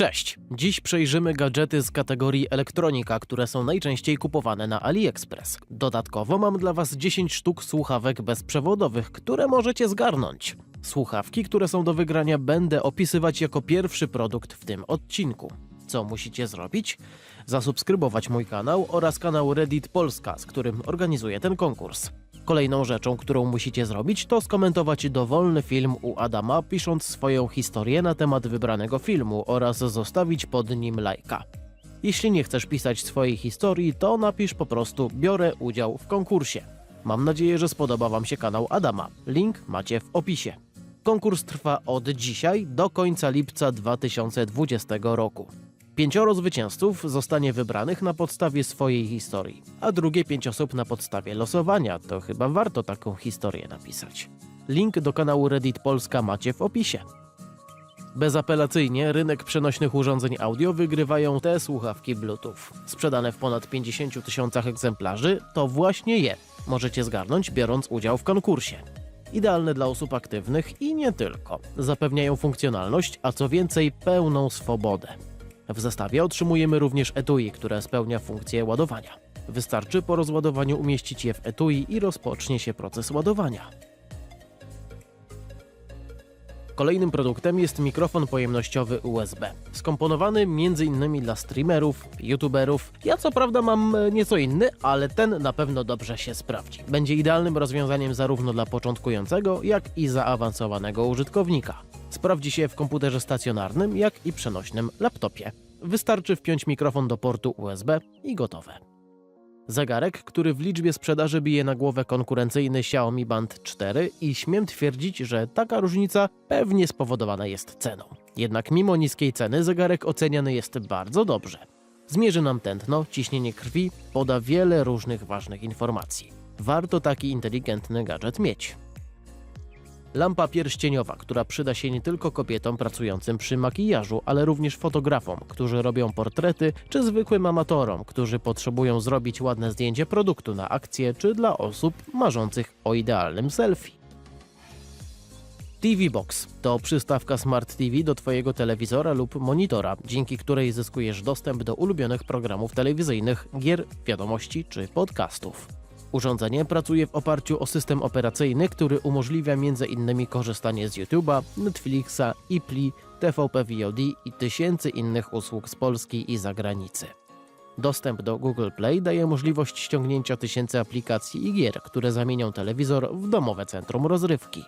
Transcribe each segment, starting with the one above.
Cześć! Dziś przejrzymy gadżety z kategorii elektronika, które są najczęściej kupowane na AliExpress. Dodatkowo mam dla Was 10 sztuk słuchawek bezprzewodowych, które możecie zgarnąć. Słuchawki, które są do wygrania, będę opisywać jako pierwszy produkt w tym odcinku. Co musicie zrobić? Zasubskrybować mój kanał oraz kanał Reddit Polska, z którym organizuję ten konkurs. Kolejną rzeczą, którą musicie zrobić, to skomentować dowolny film u Adama, pisząc swoją historię na temat wybranego filmu oraz zostawić pod nim lajka. Jeśli nie chcesz pisać swojej historii, to napisz po prostu biorę udział w konkursie. Mam nadzieję, że spodoba Wam się kanał Adama. Link macie w opisie. Konkurs trwa od dzisiaj do końca lipca 2020 roku. Pięcioro zwycięzców zostanie wybranych na podstawie swojej historii, a drugie pięć osób na podstawie losowania. To chyba warto taką historię napisać. Link do kanału Reddit Polska macie w opisie. Bezapelacyjnie rynek przenośnych urządzeń audio wygrywają te słuchawki Bluetooth. Sprzedane w ponad 50 tysiącach egzemplarzy, to właśnie je możecie zgarnąć biorąc udział w konkursie. Idealne dla osób aktywnych i nie tylko. Zapewniają funkcjonalność, a co więcej pełną swobodę. W zestawie otrzymujemy również etui, które spełnia funkcję ładowania. Wystarczy po rozładowaniu umieścić je w etui i rozpocznie się proces ładowania. Kolejnym produktem jest mikrofon pojemnościowy USB. Skomponowany m.in. dla streamerów, youtuberów. Ja co prawda mam e, nieco inny, ale ten na pewno dobrze się sprawdzi. Będzie idealnym rozwiązaniem zarówno dla początkującego, jak i zaawansowanego użytkownika. Sprawdzi się w komputerze stacjonarnym, jak i przenośnym laptopie. Wystarczy wpiąć mikrofon do portu USB i gotowe. Zegarek, który w liczbie sprzedaży bije na głowę konkurencyjny Xiaomi Band 4 i śmiem twierdzić, że taka różnica pewnie spowodowana jest ceną. Jednak mimo niskiej ceny zegarek oceniany jest bardzo dobrze. Zmierzy nam tętno, ciśnienie krwi, poda wiele różnych ważnych informacji. Warto taki inteligentny gadżet mieć. Lampa pierścieniowa, która przyda się nie tylko kobietom pracującym przy makijażu, ale również fotografom, którzy robią portrety, czy zwykłym amatorom, którzy potrzebują zrobić ładne zdjęcie produktu na akcję, czy dla osób marzących o idealnym selfie. TV Box to przystawka Smart TV do Twojego telewizora lub monitora, dzięki której zyskujesz dostęp do ulubionych programów telewizyjnych, gier, wiadomości czy podcastów. Urządzenie pracuje w oparciu o system operacyjny, który umożliwia m.in. korzystanie z YouTube'a, Netflixa, Ipli, TVP VOD i tysięcy innych usług z Polski i zagranicy. Dostęp do Google Play daje możliwość ściągnięcia tysięcy aplikacji i gier, które zamienią telewizor w domowe centrum rozrywki.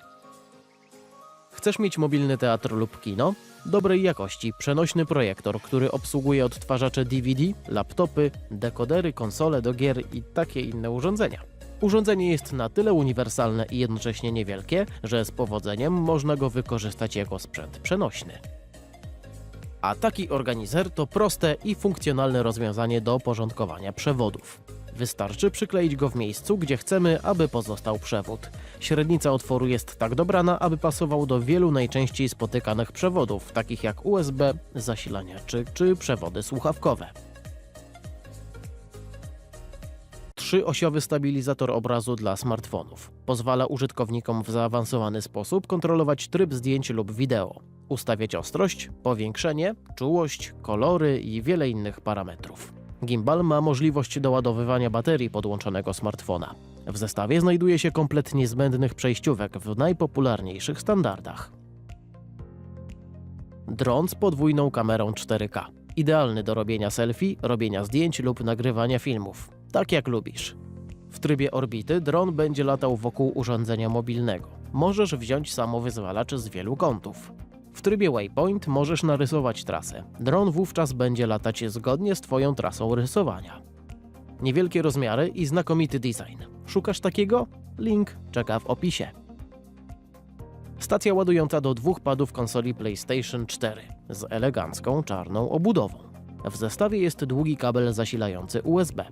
Chcesz mieć mobilny teatr lub kino? Dobrej jakości, przenośny projektor, który obsługuje odtwarzacze DVD, laptopy, dekodery, konsole do gier i takie inne urządzenia. Urządzenie jest na tyle uniwersalne i jednocześnie niewielkie, że z powodzeniem można go wykorzystać jako sprzęt przenośny. A taki organizer to proste i funkcjonalne rozwiązanie do porządkowania przewodów. Wystarczy przykleić go w miejscu, gdzie chcemy, aby pozostał przewód. Średnica otworu jest tak dobrana, aby pasował do wielu najczęściej spotykanych przewodów, takich jak USB, zasilaniaczy czy przewody słuchawkowe. Trzyosiowy stabilizator obrazu dla smartfonów. Pozwala użytkownikom w zaawansowany sposób kontrolować tryb zdjęć lub wideo, ustawiać ostrość, powiększenie, czułość, kolory i wiele innych parametrów. Gimbal ma możliwość doładowywania baterii podłączonego smartfona. W zestawie znajduje się komplet niezbędnych przejściówek w najpopularniejszych standardach. Dron z podwójną kamerą 4K. Idealny do robienia selfie, robienia zdjęć lub nagrywania filmów. Tak jak lubisz. W trybie orbity dron będzie latał wokół urządzenia mobilnego. Możesz wziąć samowyzwalacz z wielu kątów. W trybie Waypoint możesz narysować trasę. Dron wówczas będzie latać zgodnie z Twoją trasą rysowania. Niewielkie rozmiary i znakomity design. Szukasz takiego? Link czeka w opisie. Stacja ładująca do dwóch padów konsoli PlayStation 4 z elegancką czarną obudową. W zestawie jest długi kabel zasilający USB.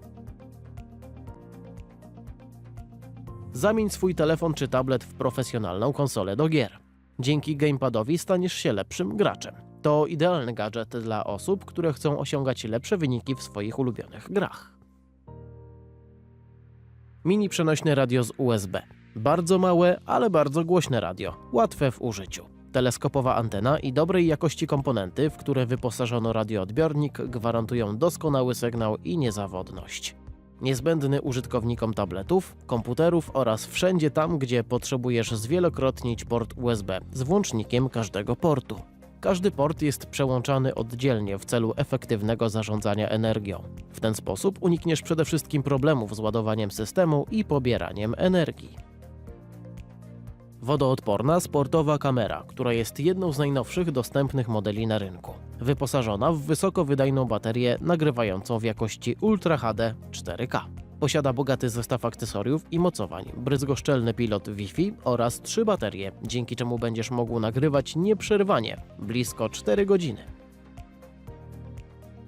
Zamień swój telefon czy tablet w profesjonalną konsolę do gier. Dzięki gamepadowi staniesz się lepszym graczem. To idealny gadżet dla osób, które chcą osiągać lepsze wyniki w swoich ulubionych grach. Mini przenośne radio z USB. Bardzo małe, ale bardzo głośne radio, łatwe w użyciu. Teleskopowa antena i dobrej jakości komponenty, w które wyposażono radioodbiornik, gwarantują doskonały sygnał i niezawodność. Niezbędny użytkownikom tabletów, komputerów oraz wszędzie tam, gdzie potrzebujesz zwielokrotnić port USB z włącznikiem każdego portu. Każdy port jest przełączany oddzielnie w celu efektywnego zarządzania energią. W ten sposób unikniesz przede wszystkim problemów z ładowaniem systemu i pobieraniem energii. Wodoodporna sportowa kamera, która jest jedną z najnowszych dostępnych modeli na rynku. Wyposażona w wysokowydajną baterię nagrywającą w jakości Ultra HD 4K. Posiada bogaty zestaw akcesoriów i mocowań, bryzgoszczelny pilot Wi-Fi oraz trzy baterie, dzięki czemu będziesz mógł nagrywać nieprzerwanie, blisko 4 godziny.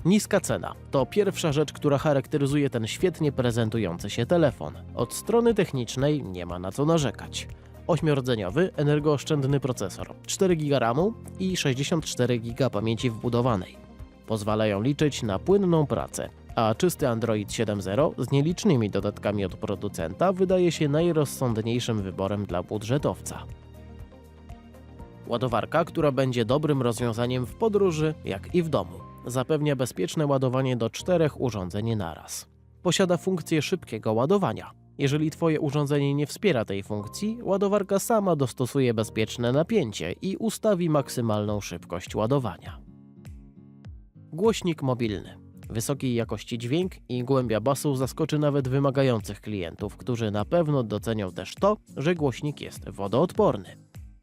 Niska cena to pierwsza rzecz, która charakteryzuje ten świetnie prezentujący się telefon. Od strony technicznej nie ma na co narzekać. Ośmiordzeniowy, energooszczędny procesor, 4 GB RAMu i 64 GB pamięci wbudowanej. Pozwalają liczyć na płynną pracę, a czysty Android 7.0 z nielicznymi dodatkami od producenta wydaje się najrozsądniejszym wyborem dla budżetowca. Ładowarka, która będzie dobrym rozwiązaniem w podróży, jak i w domu. Zapewnia bezpieczne ładowanie do czterech urządzeń naraz. Posiada funkcję szybkiego ładowania. Jeżeli Twoje urządzenie nie wspiera tej funkcji, ładowarka sama dostosuje bezpieczne napięcie i ustawi maksymalną szybkość ładowania. Głośnik mobilny. Wysokiej jakości dźwięk i głębia basu zaskoczy nawet wymagających klientów, którzy na pewno docenią też to, że głośnik jest wodoodporny.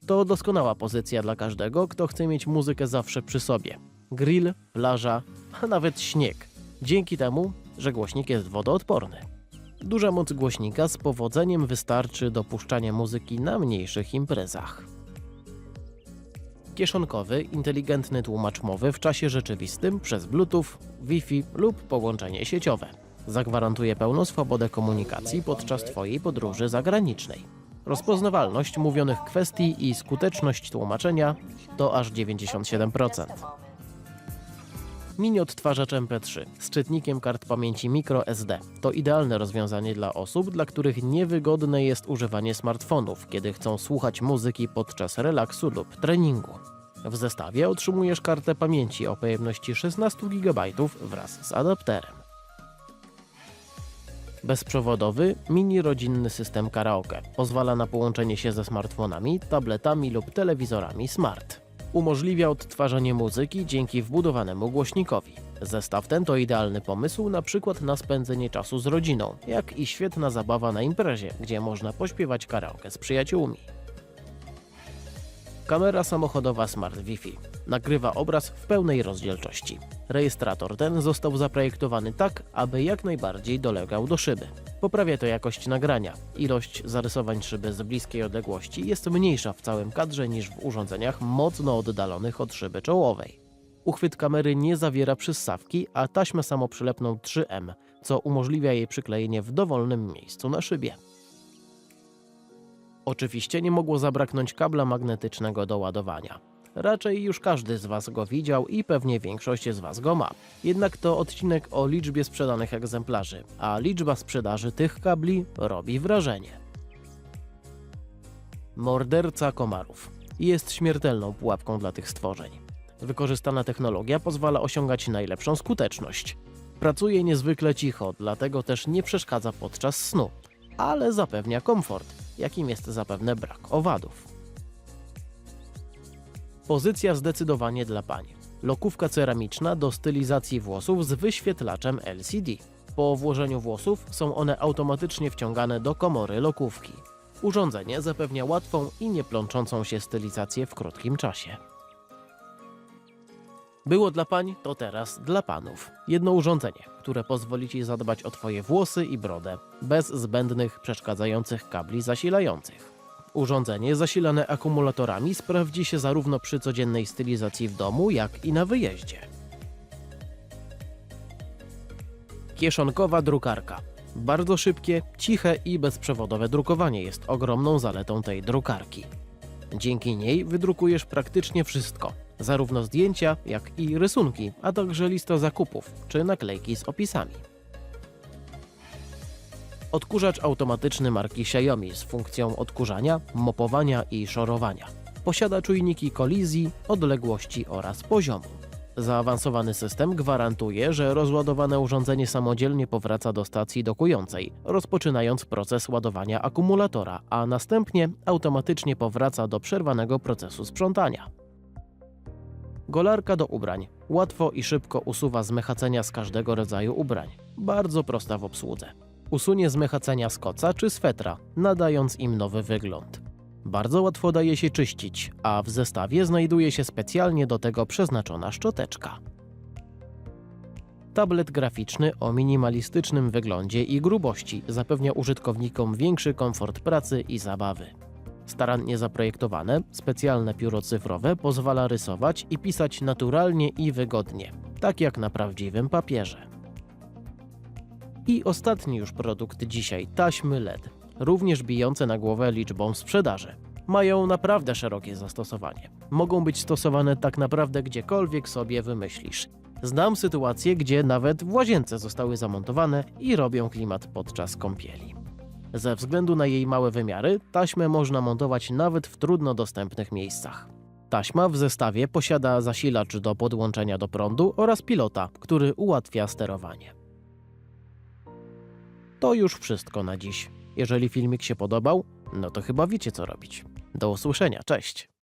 To doskonała pozycja dla każdego, kto chce mieć muzykę zawsze przy sobie. Grill, plaża, a nawet śnieg. Dzięki temu, że głośnik jest wodoodporny. Duża moc głośnika z powodzeniem wystarczy do puszczania muzyki na mniejszych imprezach. Kieszonkowy, inteligentny tłumacz mowy w czasie rzeczywistym przez Bluetooth, Wi-Fi lub połączenie sieciowe. Zagwarantuje pełną swobodę komunikacji podczas Twojej podróży zagranicznej. Rozpoznawalność mówionych kwestii i skuteczność tłumaczenia to aż 97%. Mini odtwarzacz MP3 z czytnikiem kart pamięci microSD to idealne rozwiązanie dla osób, dla których niewygodne jest używanie smartfonów, kiedy chcą słuchać muzyki podczas relaksu lub treningu. W zestawie otrzymujesz kartę pamięci o pojemności 16 GB wraz z adapterem. Bezprzewodowy, mini rodzinny system karaoke pozwala na połączenie się ze smartfonami, tabletami lub telewizorami smart. Umożliwia odtwarzanie muzyki dzięki wbudowanemu głośnikowi. Zestaw ten to idealny pomysł na przykład na spędzenie czasu z rodziną, jak i świetna zabawa na imprezie, gdzie można pośpiewać karaoke z przyjaciółmi. Kamera samochodowa Smart Wi-Fi nagrywa obraz w pełnej rozdzielczości. Rejestrator ten został zaprojektowany tak, aby jak najbardziej dolegał do szyby. Poprawia to jakość nagrania. Ilość zarysowań szyby z bliskiej odległości jest mniejsza w całym kadrze niż w urządzeniach mocno oddalonych od szyby czołowej. Uchwyt kamery nie zawiera przyssawki, a taśmę samoprzylepną 3M, co umożliwia jej przyklejenie w dowolnym miejscu na szybie. Oczywiście nie mogło zabraknąć kabla magnetycznego do ładowania. Raczej już każdy z Was go widział i pewnie większość z Was go ma. Jednak to odcinek o liczbie sprzedanych egzemplarzy, a liczba sprzedaży tych kabli robi wrażenie. Morderca komarów jest śmiertelną pułapką dla tych stworzeń. Wykorzystana technologia pozwala osiągać najlepszą skuteczność. Pracuje niezwykle cicho, dlatego też nie przeszkadza podczas snu, ale zapewnia komfort, jakim jest zapewne brak owadów. Pozycja zdecydowanie dla pań. Lokówka ceramiczna do stylizacji włosów z wyświetlaczem LCD. Po włożeniu włosów są one automatycznie wciągane do komory lokówki. Urządzenie zapewnia łatwą i nieplączącą się stylizację w krótkim czasie. Było dla pań, to teraz dla panów. Jedno urządzenie, które pozwoli ci zadbać o twoje włosy i brodę, bez zbędnych, przeszkadzających kabli zasilających. Urządzenie zasilane akumulatorami sprawdzi się zarówno przy codziennej stylizacji w domu, jak i na wyjeździe. Kieszonkowa drukarka. Bardzo szybkie, ciche i bezprzewodowe drukowanie jest ogromną zaletą tej drukarki. Dzięki niej wydrukujesz praktycznie wszystko, zarówno zdjęcia, jak i rysunki, a także listę zakupów czy naklejki z opisami. Odkurzacz automatyczny marki Xiaomi z funkcją odkurzania, mopowania i szorowania. Posiada czujniki kolizji, odległości oraz poziomu. Zaawansowany system gwarantuje, że rozładowane urządzenie samodzielnie powraca do stacji dokującej, rozpoczynając proces ładowania akumulatora, a następnie automatycznie powraca do przerwanego procesu sprzątania. Golarka do ubrań. Łatwo i szybko usuwa zmechacenia z każdego rodzaju ubrań. Bardzo prosta w obsłudze. Usunie zmechacenia z koca czy swetra, nadając im nowy wygląd. Bardzo łatwo daje się czyścić, a w zestawie znajduje się specjalnie do tego przeznaczona szczoteczka. Tablet graficzny o minimalistycznym wyglądzie i grubości zapewnia użytkownikom większy komfort pracy i zabawy. Starannie zaprojektowane, specjalne pióro cyfrowe pozwala rysować i pisać naturalnie i wygodnie, tak jak na prawdziwym papierze. I ostatni już produkt dzisiaj taśmy LED, również bijące na głowę liczbą sprzedaży. Mają naprawdę szerokie zastosowanie. Mogą być stosowane tak naprawdę gdziekolwiek sobie wymyślisz. Znam sytuacje, gdzie nawet w łazience zostały zamontowane i robią klimat podczas kąpieli. Ze względu na jej małe wymiary, taśmę można montować nawet w trudno dostępnych miejscach. Taśma w zestawie posiada zasilacz do podłączenia do prądu oraz pilota, który ułatwia sterowanie. To już wszystko na dziś. Jeżeli filmik się podobał, no to chyba wiecie co robić. Do usłyszenia, cześć!